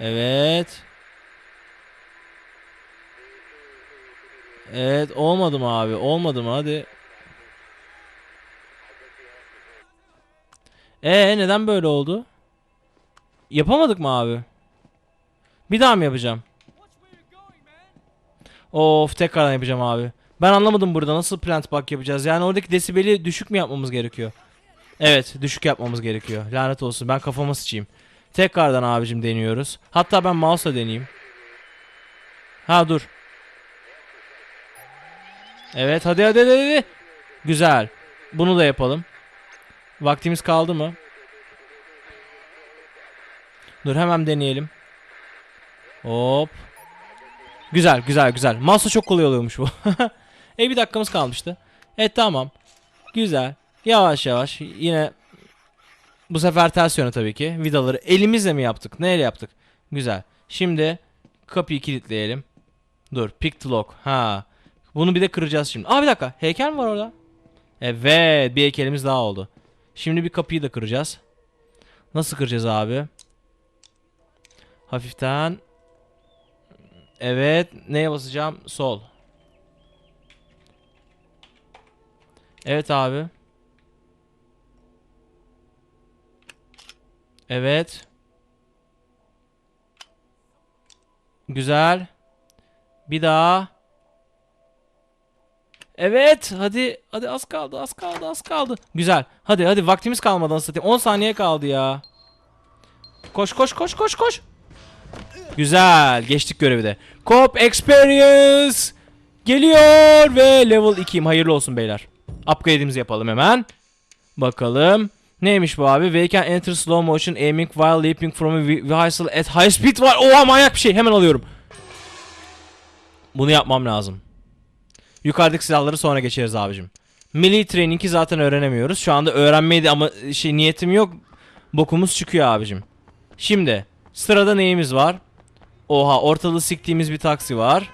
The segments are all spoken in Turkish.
Evet. Evet olmadı mı abi? Olmadı mı? Hadi. Ee neden böyle oldu? Yapamadık mı abi? Bir daha mı yapacağım? Of tekrardan yapacağım abi. Ben anlamadım burada nasıl plant bug yapacağız. Yani oradaki desibeli düşük mü yapmamız gerekiyor? Evet düşük yapmamız gerekiyor. Lanet olsun ben kafama sıçayım. Tekrardan abicim deniyoruz. Hatta ben mouse'la deneyeyim. Ha dur. Evet hadi hadi hadi. hadi. Güzel. Bunu da yapalım. Vaktimiz kaldı mı? Dur hemen deneyelim. Hop. Güzel güzel güzel. Mouse'la çok kolay oluyormuş bu. e bir dakikamız kalmıştı. Evet tamam. Güzel. Yavaş yavaş yine bu sefer ters yöne tabii ki. Vidaları elimizle mi yaptık? Neyle yaptık? Güzel. Şimdi kapıyı kilitleyelim. Dur. Pick to lock. Ha. Bunu bir de kıracağız şimdi. Aa bir dakika. Heykel mi var orada? Evet. Bir heykelimiz daha oldu. Şimdi bir kapıyı da kıracağız. Nasıl kıracağız abi? Hafiften. Evet. Neye basacağım? Sol. Evet abi. Evet. Güzel. Bir daha. Evet. Hadi. Hadi az kaldı. Az kaldı. Az kaldı. Güzel. Hadi hadi vaktimiz kalmadan satayım. 10 saniye kaldı ya. Koş koş koş koş koş. Güzel. Geçtik görevi de. Cop Experience geliyor ve level 2'yim. Hayırlı olsun beyler. Upgrade'imizi yapalım hemen. Bakalım. Neymiş bu abi? We can enter slow motion aiming while leaping from a ve- vehicle at high speed var. Oha manyak bir şey. Hemen alıyorum. Bunu yapmam lazım. Yukarıdaki silahları sonra geçeriz abicim. Melee training'i zaten öğrenemiyoruz. Şu anda öğrenmeyi ama şey niyetim yok. Bokumuz çıkıyor abicim. Şimdi sırada neyimiz var? Oha ortalığı siktiğimiz bir taksi var.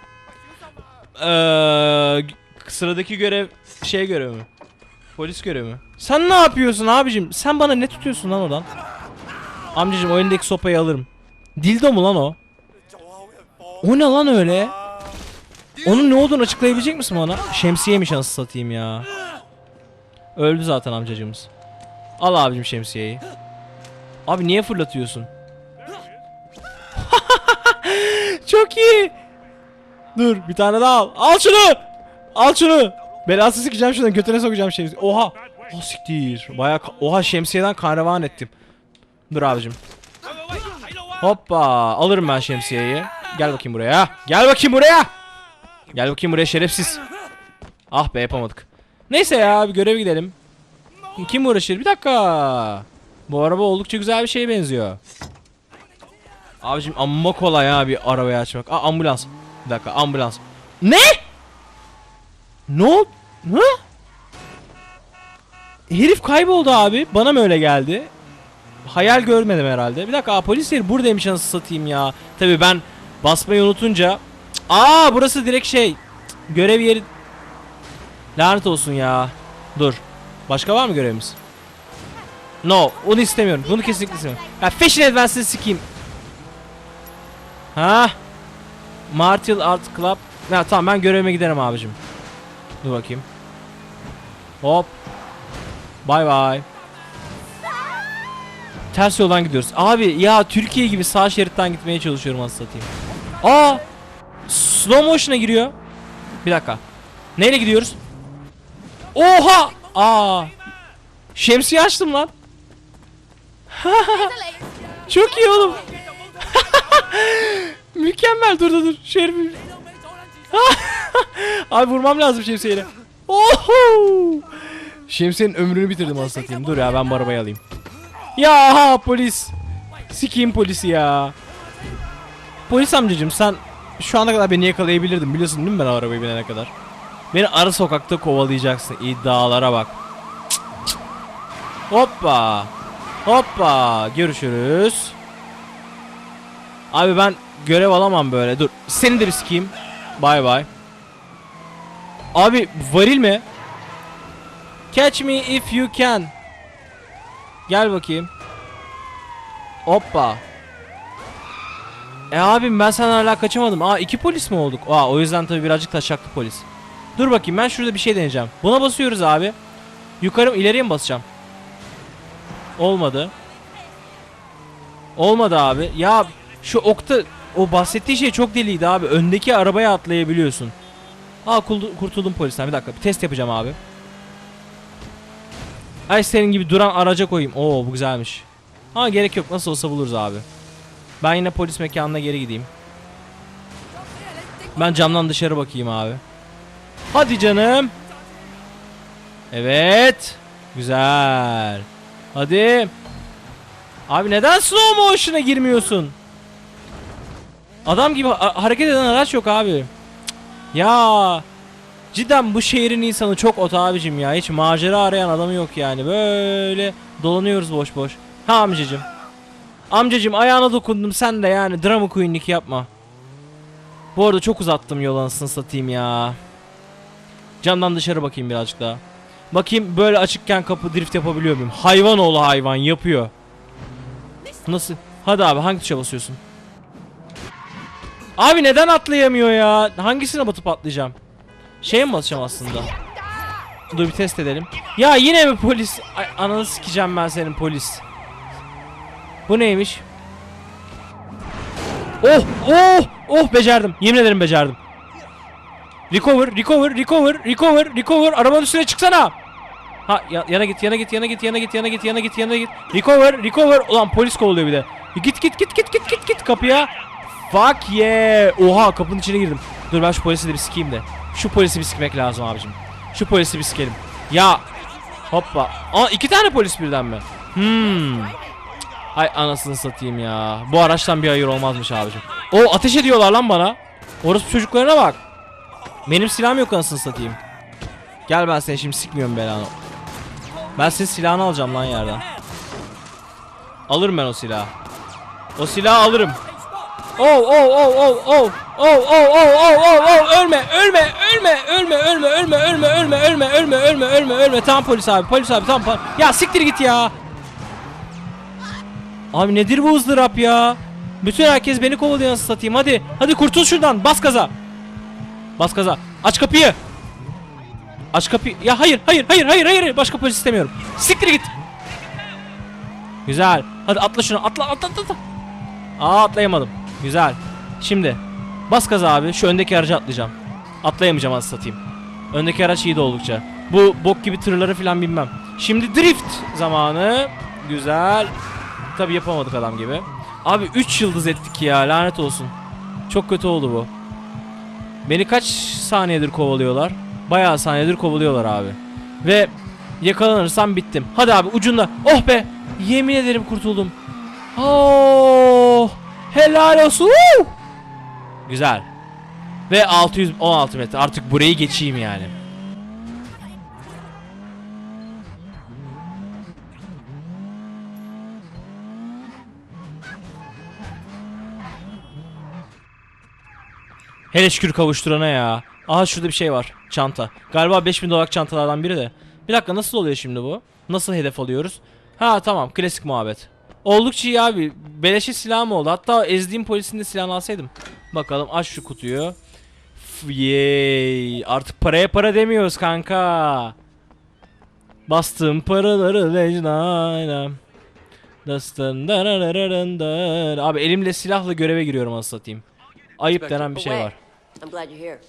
Ee, sıradaki görev şey görevi mi? Polis görevi mi? Sen ne yapıyorsun abicim? Sen bana ne tutuyorsun lan oradan? Amcacım o elindeki sopayı alırım. Dildo mu lan o? O ne lan öyle? Onun ne olduğunu açıklayabilecek misin bana? Şemsiyemiş anasını satayım ya. Öldü zaten amcacığımız. Al abicim şemsiyeyi. Abi niye fırlatıyorsun? Çok iyi. Dur bir tane daha al. Al şunu. Al şunu. Belası sikeceğim şuradan götüne sokacağım şemsiye. Oha. O siktir. Baya oha şemsiyeden kahraman ettim. Dur abicim. Hoppa. Alırım ben şemsiyeyi. Gel bakayım buraya. Gel bakayım buraya. Gel bakayım buraya şerefsiz. Ah be yapamadık. Neyse ya bir göreve gidelim. Kim uğraşır? Bir dakika. Bu araba oldukça güzel bir şeye benziyor. Abicim amma kolay ha bir arabayı açmak. Aa ambulans. Bir dakika ambulans. Ne? Ne oldu? Hı? Herif kayboldu abi. Bana mı öyle geldi? Hayal görmedim herhalde. Bir dakika polis yeri buradaymış anasını satayım ya. Tabi ben basmayı unutunca. Aa burası direkt şey. Görev yeri. Lanet olsun ya. Dur. Başka var mı görevimiz? No, onu istemiyorum. Bunu kesinlikle istemiyorum. Ya Fashion Advance'ı sikeyim. Ha? Martial Art Club. Ya tamam ben görevime giderim abicim. Dur bakayım. Hop. Bay bay. Ters yoldan gidiyoruz. Abi ya Türkiye gibi sağ şeritten gitmeye çalışıyorum aslında satayım. Aa! Slow motion'a giriyor. Bir dakika. Neyle gidiyoruz? Oha! Aa! Şemsiye açtım lan. Çok iyi oğlum. Mükemmel dur dur dur. Şerifim. Abi vurmam lazım şemsiyeyle. Oho! Şemsiyenin ömrünü bitirdim aslında satayım. Dur ya ben bu arabayı alayım. Ya ha, polis. Sikiyim polisi ya. Polis amcacım sen şu ana kadar beni yakalayabilirdin biliyorsun değil mi ben o arabayı binene kadar? Beni ara sokakta kovalayacaksın iddialara bak. Cık, cık. Hoppa. Hoppa. Görüşürüz. Abi ben görev alamam böyle. Dur. Seni de bir sikeyim. Bay bay. Abi varil mi? Catch me if you can. Gel bakayım. Hoppa. E abim ben senden hala kaçamadım. Aa iki polis mi olduk? Aa o yüzden tabii birazcık taşaklı polis. Dur bakayım ben şurada bir şey deneyeceğim. Buna basıyoruz abi. Yukarı ileriye mi basacağım? Olmadı. Olmadı abi. Ya şu okta o bahsettiği şey çok deliydi abi. Öndeki arabaya atlayabiliyorsun. Aa kurtuldum polisten. Bir dakika bir test yapacağım abi. Ay senin gibi duran araca koyayım. Oo bu güzelmiş. Ha gerek yok nasıl olsa buluruz abi. Ben yine polis mekanına geri gideyim. Ben camdan dışarı bakayım abi. Hadi canım. Evet. Güzel. Hadi. Abi neden slow motion'a girmiyorsun? Adam gibi ha- hareket eden araç yok abi. Ya. Cidden bu şehrin insanı çok ot abicim ya. Hiç macera arayan adamı yok yani. Böyle dolanıyoruz boş boş. Ha amcacım. Amcacım ayağına dokundum sen de yani drama queenlik yapma. Bu arada çok uzattım yol anasını satayım ya. Camdan dışarı bakayım birazcık daha. Bakayım böyle açıkken kapı drift yapabiliyor muyum? Hayvan oğlu hayvan yapıyor. Nasıl? Hadi abi hangi tuşa basıyorsun? Abi neden atlayamıyor ya? Hangisine batıp atlayacağım? Şeye mi basacağım aslında? Dur bir test edelim. Ya yine mi polis? Ay, ananı sikeceğim ben senin polis. Bu neymiş? Oh oh oh becerdim. Yemin ederim becerdim. Recover, recover, recover, recover, recover. Arabanın üstüne çıksana. Ha ya- yana git, yana git, yana git, yana git, yana git, yana git, yana git. Recover, recover. Ulan polis kovalıyor bir de. Git git git git git git git kapıya. Fuck yeah. Oha kapının içine girdim. Dur ben şu polisi de bir sikeyim de. Şu polisi bir sikmek lazım abicim. Şu polisi bir sikelim. Ya. Hoppa. Aa iki tane polis birden mi? Hmm. Hay anasını satayım ya. Bu araçtan bir hayır olmazmış abicim. O ateş ediyorlar lan bana. Orası çocuklarına bak. Benim silahım yok anasını satayım. Gel ben seni şimdi sikmiyorum belanı. Ben senin silahını alacağım lan yerden. Alırım ben o silahı. O silahı alırım. Oh oh oh oh oh oh oh oh oh oh oh ölme ölme ölme ölme ölme ölme ölme ölme ölme ölme ölme ölme ölme tam polis abi polis abi tam ya siktir git ya Abi nedir bu ızdırap ya bütün herkes beni kovalıyor nasıl satayım hadi hadi kurtul şuradan bas gaza bas gaza aç kapıyı aç kapıyı ya hayır hayır hayır hayır hayır başka polis istemiyorum siktir git güzel hadi atla şunu atla atla, atla. Aa atlayamadım. Güzel. Şimdi bas gaza abi. Şu öndeki araca atlayacağım. Atlayamayacağım az satayım. Öndeki araç iyi de oldukça. Bu bok gibi tırları falan bilmem. Şimdi drift zamanı. Güzel. Tabi yapamadık adam gibi. Abi 3 yıldız ettik ya lanet olsun. Çok kötü oldu bu. Beni kaç saniyedir kovalıyorlar? Bayağı saniyedir kovalıyorlar abi. Ve yakalanırsam bittim. Hadi abi ucunda. Oh be. Yemin ederim kurtuldum. Oh, helal olsun. Güzel. Ve 616 metre. Artık burayı geçeyim yani. Hele şükür kavuşturana ya. Aha şurada bir şey var. Çanta. Galiba 5000 dolar çantalardan biri de. Bir dakika nasıl oluyor şimdi bu? Nasıl hedef alıyoruz? Ha tamam klasik muhabbet. Oldukça iyi abi. Beleşe silahım oldu. Hatta ezdiğim polisin de silahını alsaydım. Bakalım aç şu kutuyu. Yay. Artık paraya para demiyoruz kanka. Bastım paraları dararararandar. Abi elimle silahla göreve giriyorum aslında satayım. Ayıp denen bir şey var. I'm glad you're here.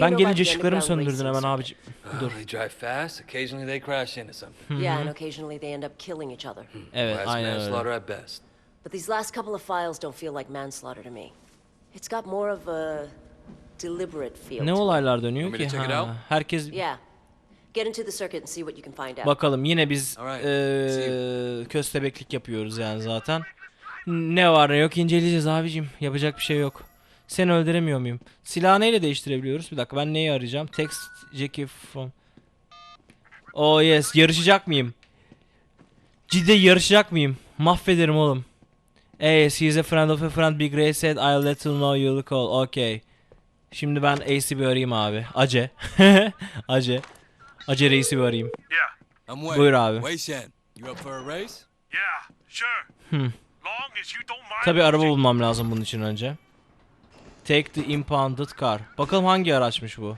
Ben gelince ışıklarımı söndürdün hemen abicim. Uh, Dur. They drive fast. Occasionally they crash into something. circuit? Yeah, and occasionally they end up killing each other. Evet Well, that's aynen öyle. manslaughter at best. But these last couple of files don't feel like manslaughter to me. It's got more of a deliberate feel. Ne to it. olaylar dönüyor Want me ki? to check it Ha, herkes Yeah. Get into the circuit and see what you can find out. bakalım yine biz Alright, eee, köstebeklik yapıyoruz yani zaten. Ne var ne yok inceleyeceğiz abicim. Yapacak bir şey yok. Seni öldüremiyor muyum? Silahı neyle değiştirebiliyoruz? Bir dakika ben neyi arayacağım? Text Jackie from... Oh yes yarışacak mıyım? Ciddi yarışacak mıyım? Mahvederim oğlum. Yes he's a friend of a friend Big Ray said I'll let you know you'll call. Okay. Şimdi ben Ace'i bir arayayım abi. Ace. Ace. Ace Reis'i bir arayayım. Yeah, I'm. Buyur abi. Wei Shen. You up for a race? yeah, sure. Hmm. Long Tabi araba bulmam lazım bunun için önce. Take the impounded car. Bakalım hangi araçmış bu?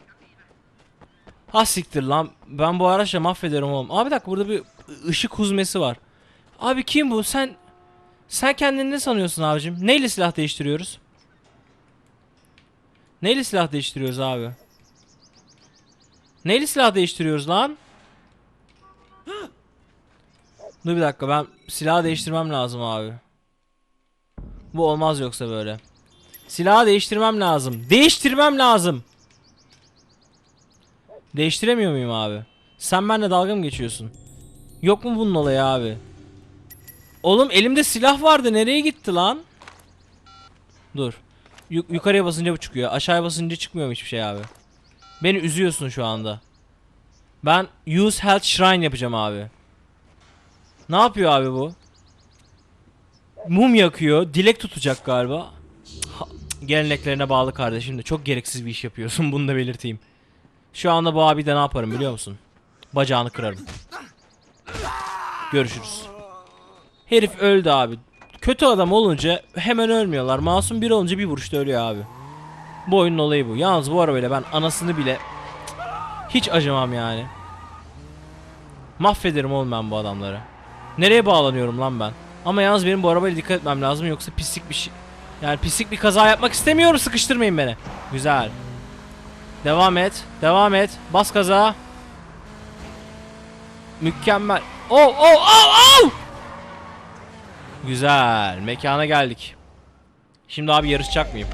Ha siktir lan. Ben bu araçla mahvederim oğlum. Abi bir dakika burada bir ışık huzmesi var. Abi kim bu? Sen sen kendini ne sanıyorsun abicim? Neyle silah değiştiriyoruz? Neyle silah değiştiriyoruz abi? Neyle silah değiştiriyoruz lan? Dur bir dakika ben silahı değiştirmem lazım abi. Bu olmaz yoksa böyle. Silahı değiştirmem lazım. Değiştirmem lazım. Değiştiremiyor muyum abi? Sen benimle dalga mı geçiyorsun? Yok mu bunun olayı abi? Oğlum elimde silah vardı. Nereye gitti lan? Dur. Yu- yukarıya basınca bu çıkıyor. Aşağıya basınca çıkmıyor hiçbir şey abi? Beni üzüyorsun şu anda. Ben use health shrine yapacağım abi. Ne yapıyor abi bu? Mum yakıyor. Dilek tutacak galiba. Geleneklerine bağlı kardeşim de. Çok gereksiz bir iş yapıyorsun. Bunu da belirteyim. Şu anda bu abi de ne yaparım biliyor musun? Bacağını kırarım. Görüşürüz. Herif öldü abi. Kötü adam olunca hemen ölmüyorlar. Masum biri olunca bir vuruşta ölüyor abi. Bu oyunun olayı bu. Yalnız bu arabayla ben anasını bile hiç acımam yani. Mahvederim oğlum ben bu adamları. Nereye bağlanıyorum lan ben? Ama yalnız benim bu arabayla dikkat etmem lazım yoksa pislik bir şey. Yani pislik bir kaza yapmak istemiyorum. Sıkıştırmayın beni. Güzel. Devam et. Devam et. Bas kaza. Mükemmel. Oh oh oh oh! Güzel. Mekana geldik. Şimdi abi yarışacak mıyım?